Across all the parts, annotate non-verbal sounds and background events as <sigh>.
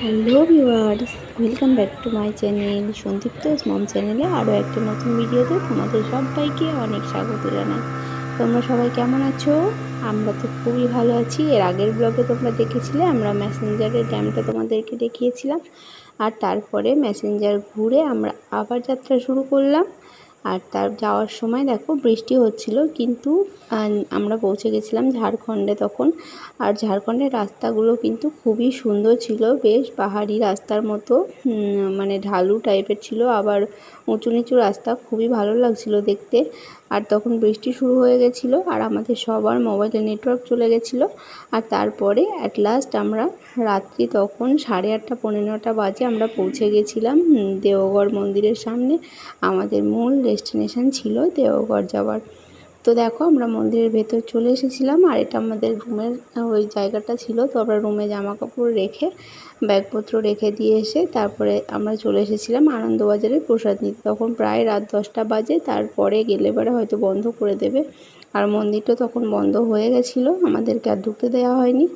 Hello viewers, welcome back to my channel Sandipta মম চ্যানেলে আরও একটা নতুন ভিডিওতে তোমাদের সবাইকে অনেক স্বাগত জানাই। তোমরা সবাই কেমন আছো? আমরা তো খুবই ভালো আছি। এর আগের ব্লগে তোমরা দেখেছিলে, আমরা ম্যাসেঞ্জারের ড্যামটা তোমাদেরকে দেখিয়েছিলাম। আর তারপরে ম্যাসেঞ্জার ঘুরে আমরা আবার যাত্রা শুরু করলাম। আর তার যাওয়ার সময় দেখো বৃষ্টি হচ্ছিল, কিন্তু আমরা পৌঁছে গেছিলাম ঝাড়খণ্ডে তখন। আর ঝাড়খণ্ডের রাস্তাগুলো কিন্তু খুবই সুন্দর ছিল, বেশ পাহাড়ি রাস্তার মতো মানে ঢালু টাইপের ছিল। আবার উঁচু নিচু রাস্তা, খুবই ভালো লাগছিল দেখতে। আর তখন বৃষ্টি শুরু হয়ে গেছিল আর আমাদের সবার মোবাইলে নেটওয়ার্ক চলে গেছিল। আর তারপরে অ্যাট লাস্ট আমরা রাত্রি তখন সাড়ে আটটা পনেরো নটা বাজে আমরা পৌঁছে গেছিলাম দেওঘর মন্দিরের সামনে। আমাদের মূল ডেস্টিনেশান ছিল দেওঘর যাওয়ার। তো দেখো, আমরা মন্দিরের ভেতর চলে এসেছিলাম আর এটা আমাদের রুমের ওই জায়গাটা ছিল। তো আমরা রুমে জামা কাপড় রেখে, ব্যাগপত্র রেখে দিয়ে এসে তারপরে আমরা চলে এসেছিলাম আনন্দবাজারে প্রসাদ নিতে। তখন প্রায় রাত দশটা বাজে, তারপরে গেলে পরে হয়তো বন্ধ করে দেবে। আর মন্দিরটা তখন বন্ধ হয়ে গেছিল, আমাদেরকে আর ঢুকতে দেওয়া হয়নি।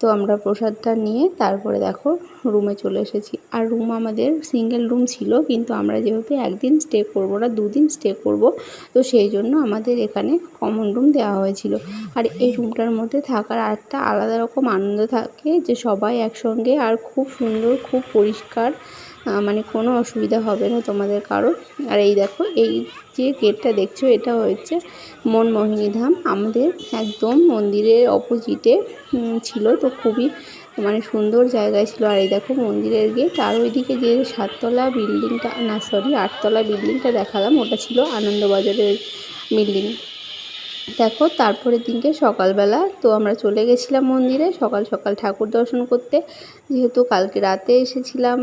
তো আমরা প্রসাদটা নিয়ে তারপরে দেখো রুমে চলে এসেছি। আর রুম আমাদের সিঙ্গেল রুম ছিল, কিন্তু আমরা যেহেতু একদিন স্টে করব না, দুদিন স্টে করব, তো সেই জন্য আমাদের এখানে কমন রুম দেওয়া হয়েছিল। আর এই রুমটার মধ্যে থাকার একটা আলাদা রকম আনন্দ থাকে যে সবাই একসঙ্গে আর খুব সুন্দর, খুব পরিষ্কার মানে কোনো অসুবিধা হবে না তোমাদের কারোর। আর এই দেখো, এই যে গেটটা দেখছ, এটা হচ্ছে মনমোহিনী ধাম। আমাদের একদম মন্দিরের অপোজিটে ছিল তো খুবই মানে সুন্দর জায়গায় ছিল। আর এই দেখো মন্দিরের গেট, আর ওইদিকে যে সাততলা বিল্ডিংটা, না সরি আটতলা বিল্ডিংটা দেখালাম, ওটা ছিল আনন্দবাজারের বিল্ডিং। দেখো, তারপরের দিনকে সকালবেলা তো আমরা চলে গেছিলাম মন্দিরে, সকাল সকাল ঠাকুর দর্শন করতে। যেহেতু কালকে রাতে এসেছিলাম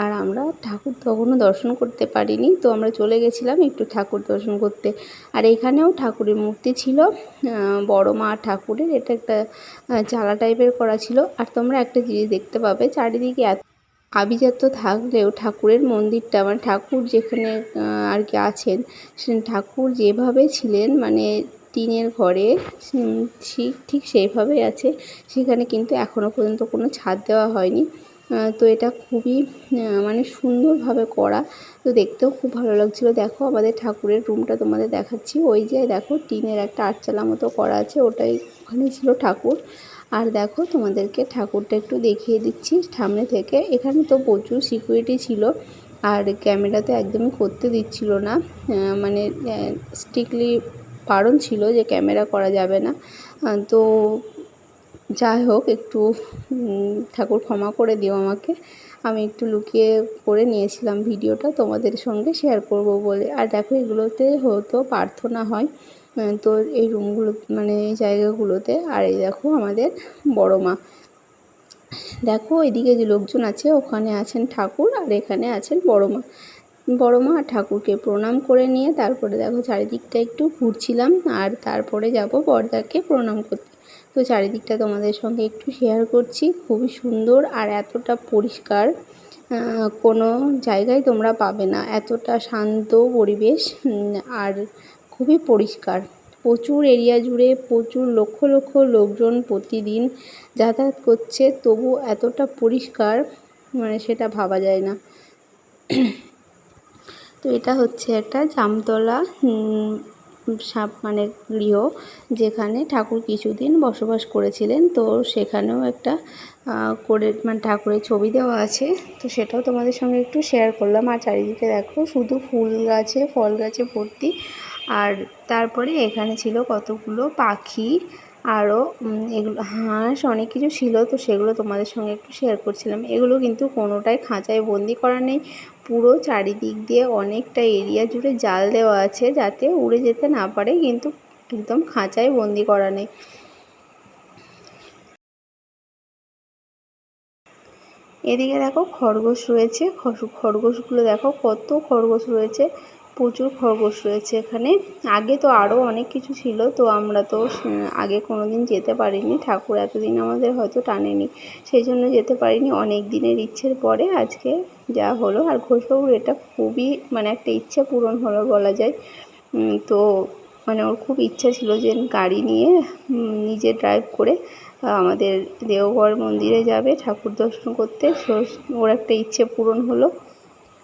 আর আমরা ঠাকুর তখনও দর্শন করতে পারিনি, তো আমরা চলে গেছিলাম একটু ঠাকুর দর্শন করতে। আর এখানেও ঠাকুরের মূর্তি ছিল বড় মা ঠাকুরের, এটা একটা চালা টাইপের করা ছিল। আর তোমরা একটা জিনিস দেখতে পাবে, চারিদিকে এত আভিজাত্য থাকলেও ঠাকুরের মন্দিরটা মানে ঠাকুর যেখানে আর কি আছেন ঠাকুর যেভাবে ছিলেন মানে টিনের ঘরে ঠিক সেইভাবেই আছে। সেখানে কিন্তু এখনও পর্যন্ত কোনো ছাদ দেওয়া হয়নি। তো এটা খুবই মানে সুন্দরভাবে করা। তো দেখতেও খুব ভালো লাগছিল। দেখো আমাদের ঠাকুরের রুমটা তোমাদের দেখাচ্ছি। ওই যে দেখো টিনের একটা আটচালা মতো করা আছে, ওটাই ওখানে ছিল ঠাকুর। আর দেখো তোমাদেরকে ঠাকুরটা একটু দেখিয়ে দিচ্ছি। সামনে থেকে এখানে তো প্রচুর সিকিউরিটি ছিল, আর ক্যামেরাতে একদমই করতে দিচ্ছিল না। মানে স্ট্রিক্টলি বারণ ছিল যে ক্যামেরা করা যাবে না। তো যাই হোক, একটু ঠাকুর ক্ষমা করে দিও আমাকে। আমি একটু লুকিয়ে করে নিয়েছিলাম ভিডিওটা তোমাদের সঙ্গে শেয়ার করব বলে। আর দেখো, এগুলোতে হতো প্রার্থনা হয় তো এই রুমগুলো মানে এই জায়গাগুলোতে। আর এই দেখো, আমাদের বড় মা। দেখো, এদিকে যে লোকজন আছে, ওখানে আছেন ঠাকুর আর এখানে আছেন বড় মা। বড় মা ঠাকুরকে প্রণাম করে নিয়ে তারপরে দেখো, চারিদিকটা একটু ঘুরছিলাম। আর তারপরে যাব বরদাকে প্রণাম করতে। তো চারিদিকটা তোমাদের সঙ্গে একটু শেয়ার করছি। খুবই সুন্দর আর এতটা পরিষ্কার কোনো জায়গায় তোমরা পাবে না। এতটা শান্ত পরিবেশ আর খুবই পরিষ্কার। প্রচুর এরিয়া জুড়ে প্রচুর লক্ষ লক্ষ লোকজন প্রতিদিন যাতায়াত করছে, তবু এতটা পরিষ্কার মানে সেটা ভাবা যায় না। <clears throat> তো এটা হচ্ছে একটা জামতলা সাপ মানে গৃহ যেখানে ঠাকুর কিছুদিন বসবাস করেছিলেন। তো সেখানেও একটা করে মানে ঠাকুরের ছবি দেওয়া আছে। তো সেটাও তোমাদের সঙ্গে একটু শেয়ার করলাম। আর চারিদিকে দেখো, শুধু ফুল গাছে, ফল গাছে ভর্তি। আর তারপরে এখানে ছিল কতগুলো পাখি, আরও এগুলো, হাঁস, অনেক কিছু ছিল। তো সেগুলো তোমাদের সঙ্গে একটু শেয়ার করছিলাম। এগুলো কিন্তু কোনোটাই খাঁচায় বন্দি করা নেই। পুরো চারিদিক দিয়ে অনেকটা এরিয়া জুড়ে জাল দেওয়া আছে যাতে উড়ে যেতে না পারে, কিন্তু একদম খাঁচায় বন্দি করা নেই। এদিকে দেখো খরগোশ রয়েছে। খরগোশগুলো দেখো কত খরগোশ রয়েছে। প্রচুর খরগোশ রয়েছে এখানে। আগে তো আরও অনেক কিছু ছিল, তো আমরা তো আগে কোনো দিন যেতে পারিনি। ঠাকুর এতদিন আমাদের হয়তো টানেনি, সেই জন্য যেতে পারিনি। অনেক দিনের ইচ্ছের পরে আজকে যা হলো, আর ঘোষবাবুর এটা খুবই মানে একটা ইচ্ছা পূরণ হলো বলা যায়। তো মানে ওর খুব ইচ্ছা ছিল যে গাড়ি নিয়ে নিজে ড্রাইভ করে আমাদের দেওঘর মন্দিরে যাবে ঠাকুর দর্শন করতে। ওর একটা ইচ্ছে পূরণ হলো।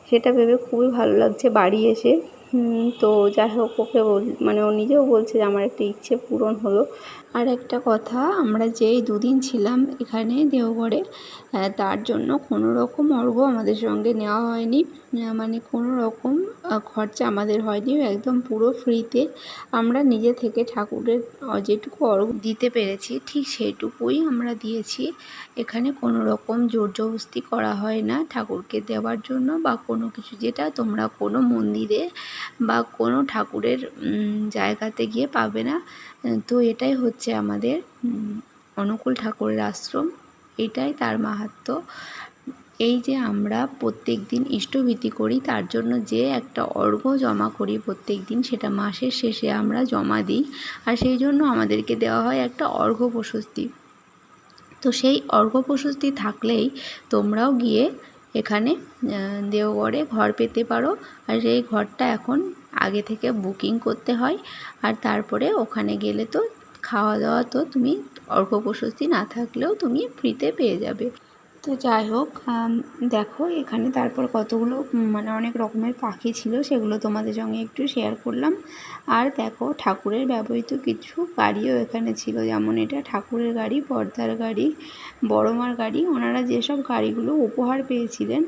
সেটা ভেবে খুবই ভালো লাগছে বাড়ি এসে। তো যাই হোক, ওকে বল মানে ও নিজেও বলছে যে আমার একটা ইচ্ছে পূরণ হলো। আর একটা কথা, আমরা যেই দুদিন ছিলাম এখানে দেওঘরে তার জন্য কোনো রকম অর্ঘ আমাদের সঙ্গে নেওয়া হয়নি। মানে কোনো রকম খরচা আমাদের হয়নি একদম পুরো ফ্রিতে। আমরা নিজে থেকে ঠাকুরের যেটুকু অর্ঘ দিতে পেরেছি, ঠিক সেইটুকুই আমরা দিয়েছি। এখানে কোনো রকম জোর জবস্তি করা হয় না ঠাকুরকে দেওয়ার জন্য বা কোনো কিছু। যেটা তোমরা কোনো মন্দিরে বা কোনো ঠাকুরের জায়গাতে গিয়ে পাবে না। তো এটাই হচ্ছে আমাদের অনুকূল ঠাকুরের আশ্রম। এটাই তার মাহাত্ম্য। এই যে আমরা প্রত্যেক দিন ইষ্টভীতি করি, তার জন্য যে একটা অর্ঘ্য জমা করি প্রত্যেক দিন, সেটা মাসের শেষে আমরা জমা দিই। আর সেই জন্য আমাদেরকে দেওয়া হয় একটা অর্ঘ্য প্রশস্তি। তো সেই অর্ঘ্য প্রশস্তি থাকলেই তোমরাও গিয়ে এখানে দেওঘরে ঘর পেতে পারো। আর এই ঘরটা এখন আগে থেকে বুকিং করতে হয়। আর তারপরে ওখানে গেলে তো খাওয়া দাওয়া তো তুমি অর্ঘ্য প্রশস্তি না থাকলেও তুমি ফ্রিতে পেয়ে যাবে। তো যাই হোক দেখো এখানে তারপর কতগুলো মানে অনেক রকমের পাখি ছিল, সেগুলো তোমাদের সঙ্গে একটু শেয়ার করলাম। আর দেখো ঠাকুরের ব্যবহৃত কিছু গাড়িও এখানে ছিল, যেমন এটা ঠাকুরের গাড়ি, পর্দার গাড়ি বড় মার গাড়ি, ওনারা যেসব গাড়িগুলো উপহার পেয়েছিলেন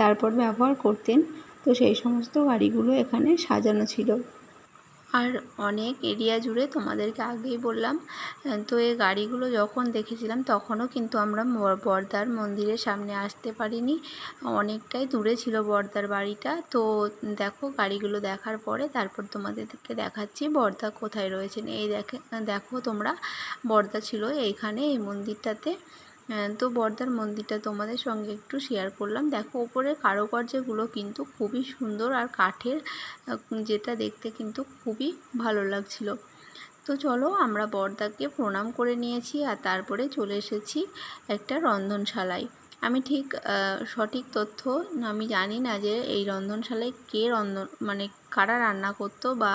তারপর ব্যবহার করতেন, তো সেই সমস্ত গাড়িগুলো এখানে সাজানো ছিল। আর অনেক এরিয়া জুড়ে তোমাদেরকে আগেই বললাম তো এই গাড়িগুলো যখন দেখেছিলাম তখনও কিন্তু আমরা বর্দার মন্দিরের সামনে আসতে পারিনি। অনেকটাই দূরে ছিল বর্দার বাড়িটা। তো দেখো গাড়িগুলো দেখার পরে তারপর তোমাদেরকে দেখাচ্ছি বর্দা কোথায় রয়েছেন এই দেখে, দেখো তোমরা বর্দা ছিল এইখানে এই মন্দিরটাতে। তো বর্দার মন্দিরটা তোমাদের সঙ্গে একটু শেয়ার করলাম। দেখো, ওপরের কারুকার্যগুলো কিন্তু খুবই সুন্দর আর কাঠের যেটা দেখতে কিন্তু খুবই ভালো লাগছিল। তো চলো, আমরা বর্দাকে প্রণাম করে নিয়েছি আর তারপরে চলে এসেছি একটা রন্ধনশালায়। আমি ঠিক সঠিক তথ্য আমি জানি না যে এই রন্ধনশালায় কে রন্ধন মানে কারা রান্না করতো বা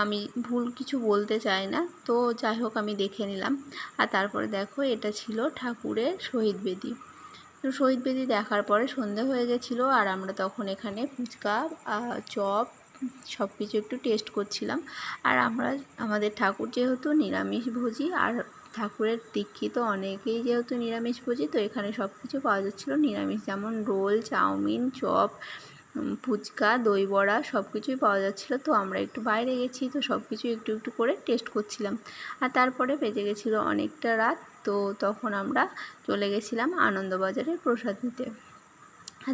আমি ভুল কিছু বলতে চাই না। তো যাই হোক, আমি দেখে নিলাম। আর তারপরে দেখো, এটা ছিল ঠাকুরের শহীদ বেদি। তো শহীদ বেদি দেখার পরে সন্ধে হয়ে গেছিল আর আমরা তখন এখানে ফুচকা চপ সব কিছু একটু টেস্ট করছিলাম। আর আমরা, আমাদের ঠাকুর যেহেতু নিরামিষভোজী আর ঠাকুরের দীক্ষিত অনেকেই যেহেতু নিরামিষভোজী তো এখানে সব কিছু পাওয়া যাচ্ছিল। নিরামিষ যেমন রোল, চাউমিন, চপ ফুচকা, দই বড়া সব কিছুই পাওয়া যাচ্ছিল। তো আমরা একটু বাইরে গেছি, তো সব কিছু একটু একটু করে টেস্ট করছিলাম। আর তারপরে বেজে গেছিল অনেকটা রাত, তো তখন আমরা চলে গেছিলাম আনন্দবাজারে প্রসাদ নিতে।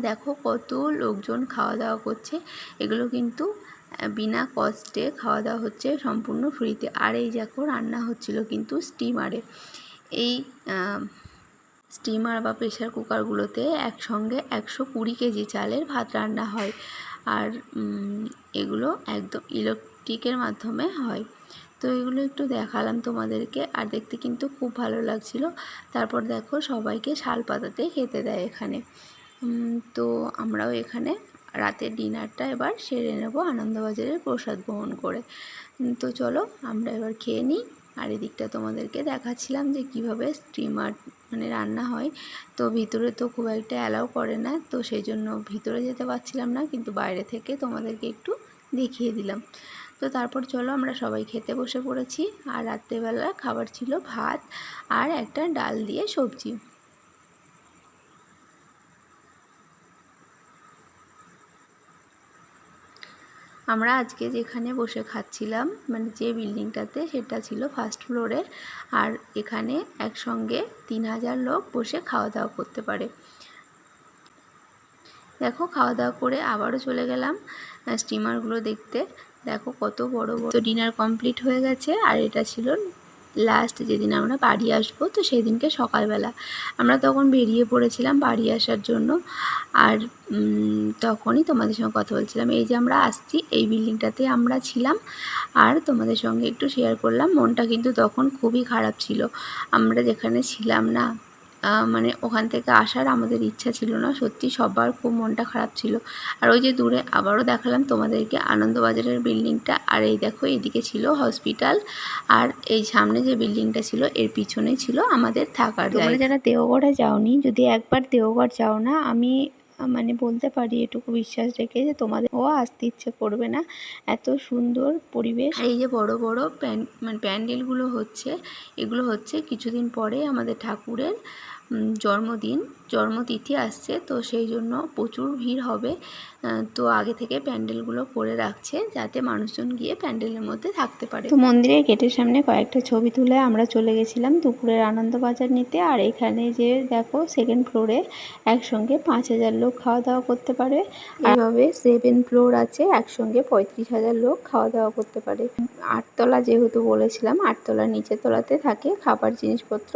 দেখো কত লোকজন খাওয়া দাওয়া করছে। এগুলো কিন্তু বিনা কস্টে খাওয়া দাওয়া হচ্ছে সম্পূর্ণ ফ্রিতে আর এই দেখো রান্না হচ্ছিল কিন্তু স্টিমারে এই স্টিমার বা প্রেশার কুকারগুলোতে একসঙ্গে একশো কুড়ি কেজি চালের ভাত রান্না হয়। আর এগুলো একদম ইলেকট্রিকের মাধ্যমে হয়। তো এগুলো একটু দেখালাম তোমাদেরকে। আর দেখতে কিন্তু খুব ভালো লাগছিল। তারপর দেখো সবাইকে শাল পাতাতে খেতে দেয় এখানে। তো আমরাও এখানে রাতের ডিনারটা এবার সেরে নেব আনন্দবাজারের প্রসাদ গ্রহণ করে। তো চলো আমরা এবার খেয়ে নিই। আর এদিকটা তোমাদেরকে দেখাচ্ছিলাম যে কীভাবে স্টিমার মানে রান্না হয়। তো ভিতরে তো খুব একটা অ্যালাউ করে না, তো সেই জন্য ভিতরে যেতে পারছিলাম না, কিন্তু বাইরে থেকে তোমাদেরকে একটু দেখিয়ে দিলাম। তো তারপর চলো আমরা সবাই খেতে বসে পড়েছি। আর রাত্রেবেলা খাবার ছিল ভাত আর একটা ডাল দিয়ে সবজি। আমরা আজকে যেখানে বসে খাচ্ছিলাম মানে যে বিল্ডিংটাতে, সেটা ছিল ফার্স্ট ফ্লোরে আর এখানে একসঙ্গে তিন হাজার লোক বসে খাওয়া দাওয়া করতে পারে। দেখো খাওয়া দাওয়া করে আবারও চলে গেলাম স্টিমারগুলো দেখতে। দেখো কত বড় বড়। ডিনার কমপ্লিট হয়ে গেছে, আর এটা ছিল লাস্ট যেদিন আমরা বাড়ি আসব, তো সেই দিনকে সকালবেলা। আমরা তখন বেরিয়ে পড়েছিলাম বাড়ি আসার জন্য। আর তখনই তোমাদের সঙ্গে কথা বলছিলাম। এই যে আমরা আসছি, এই বিল্ডিংটাতে আমরা ছিলাম। আর তোমাদের সঙ্গে একটু শেয়ার করলাম। মনটা কিন্তু তখন খুবই খারাপ ছিল। আমরা যেখানে ছিলাম না মানে ওখান থেকে আসার আমাদের ইচ্ছা ছিল না। সত্যি সবার খুব মনটা খারাপ ছিল। আর ওই যে দূরে আবারও দেখালাম তোমাদেরকে আনন্দবাজারের বিল্ডিংটা। আর এই দেখো এইদিকে ছিল হসপিটাল। আর এই সামনে যে বিল্ডিংটা ছিল এর পিছনে ছিল আমাদের থাকার তোমরা যারা দেওগড়ে যাওনি যদি একবার দেওগড় যাও না আমি মানে বলতে পারি এটুকু বিশ্বাস রেখে যে তোমাদের ও আসতে ইচ্ছে করবে না। এত সুন্দর পরিবেশ। এই যে বড় বড় প্যান মানে প্যান্ডেলগুলো হচ্ছে এগুলো হচ্ছে কিছুদিন পরে আমাদের ঠাকুরের। জন্মদিন জন্মতিথি আসছে, তো সেই জন্য প্রচুর ভিড় হবে। তো আগে থেকে প্যান্ডেলগুলো করে রাখছে যাতে মানুষজন গিয়ে প্যান্ডেলের মধ্যে থাকতে পারে। তো মন্দিরের গেটের সামনে কয়েকটা ছবি তুলে আমরা চলে গেছিলাম দুপুরের আনন্দবাজার নিতে। আর এখানে যে দেখো সেকেন্ড ফ্লোরে একসঙ্গে পাঁচ হাজার লোক খাওয়া দাওয়া করতে পারে। এইভাবে সেভেন ফ্লোর আছে, একসঙ্গে পঁয়ত্রিশ হাজার লোক খাওয়া দাওয়া করতে পারে। আটতলা যেহেতু বলেছিলাম, আটতলার নিচের তলাতে থাকে খাবার জিনিসপত্র।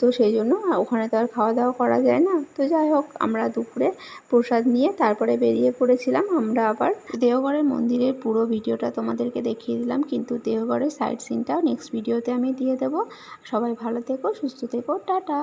তো সেই জন্য ওখানে তো আর খাওয়া দাওয়া করা যায় না? তো যাই হোক, আমরা দুপুরে প্রসাদ নিয়ে তারপরে বেরিয়ে পড়েছিলাম। আমরা আবার দেওঘরের মন্দিরের পুরো ভিডিওটা তোমাদেরকে দেখিয়ে দিলাম। কিন্তু দেওঘরের সাইড সিনটাও নেক্সট ভিডিওতে আমি দিয়ে দেবো। সবাই ভালো থেকো, সুস্থ থেকো, টাটা!